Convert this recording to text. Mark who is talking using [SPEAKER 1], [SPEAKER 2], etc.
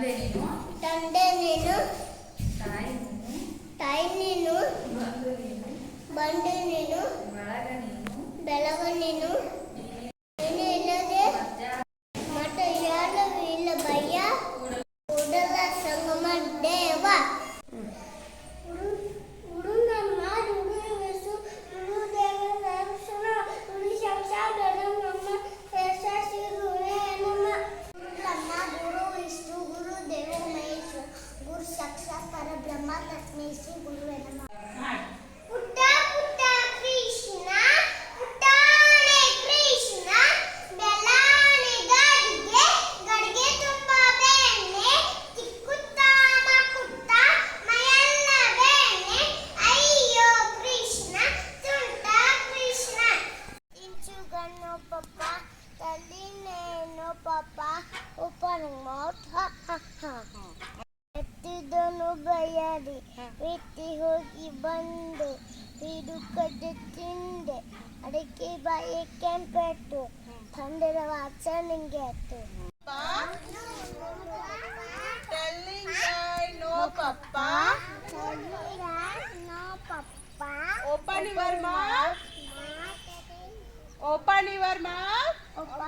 [SPEAKER 1] ತಂದೆ ನೀನು
[SPEAKER 2] ತಾಯಿ ನೀನು
[SPEAKER 1] ತಾಯಿ ನೀನು
[SPEAKER 2] ಬಂಧು ನೀನು
[SPEAKER 1] ಬಂಡು ನೀನು
[SPEAKER 2] ಬಳಗ ನೀನು
[SPEAKER 1] ಬೆಳಗ ನೀನು
[SPEAKER 2] ನೀನು
[SPEAKER 1] ನೀನು પપ્પા તલીને નો પપ્પા ઉપર મોત હા હા હા ಬೆಲಾಣೆ ಗಡಿಗೆ ಗಡಿಗೆ ತುಂಬ ಬೆಣ್ಣೆ ಚಿಕ್ಕುತ್ತ ಮಕ್ಕುತ್ತ ಮೈಯೆಲ್ಲ ಬೆಣ್ಣೆ ಅಯ್ಯೋ ಕೃಷ್ಣ ತುಂಟ ಕೃಷ್ಣ ಇಂಚುಗಣ್ಣು ಪಪ್ಪ ತಲ್ಲಿನೇನು ಪಪ್ಪ ಉಪ್ಪನ ಮೌತ್ ಹ ಹ ಹ ಎತ್ತಿದನು ಬಯರಿ ಎತ್ತಿ ಹೋಗಿ ಬಂದೆ ಹಿಡುಕದೆ ತಿಂದೆ ಅಡಿಕೆ ಬಾಯಿ ಕೆಂಪೆಟ್ಟು ತಂದರ ವಾಚ ನಿಂಗೆ ಎತ್ತು
[SPEAKER 3] Telling I no papa.
[SPEAKER 1] No papa
[SPEAKER 3] Open your mouth. Open your mouth.
[SPEAKER 1] ಒಬ್ಬ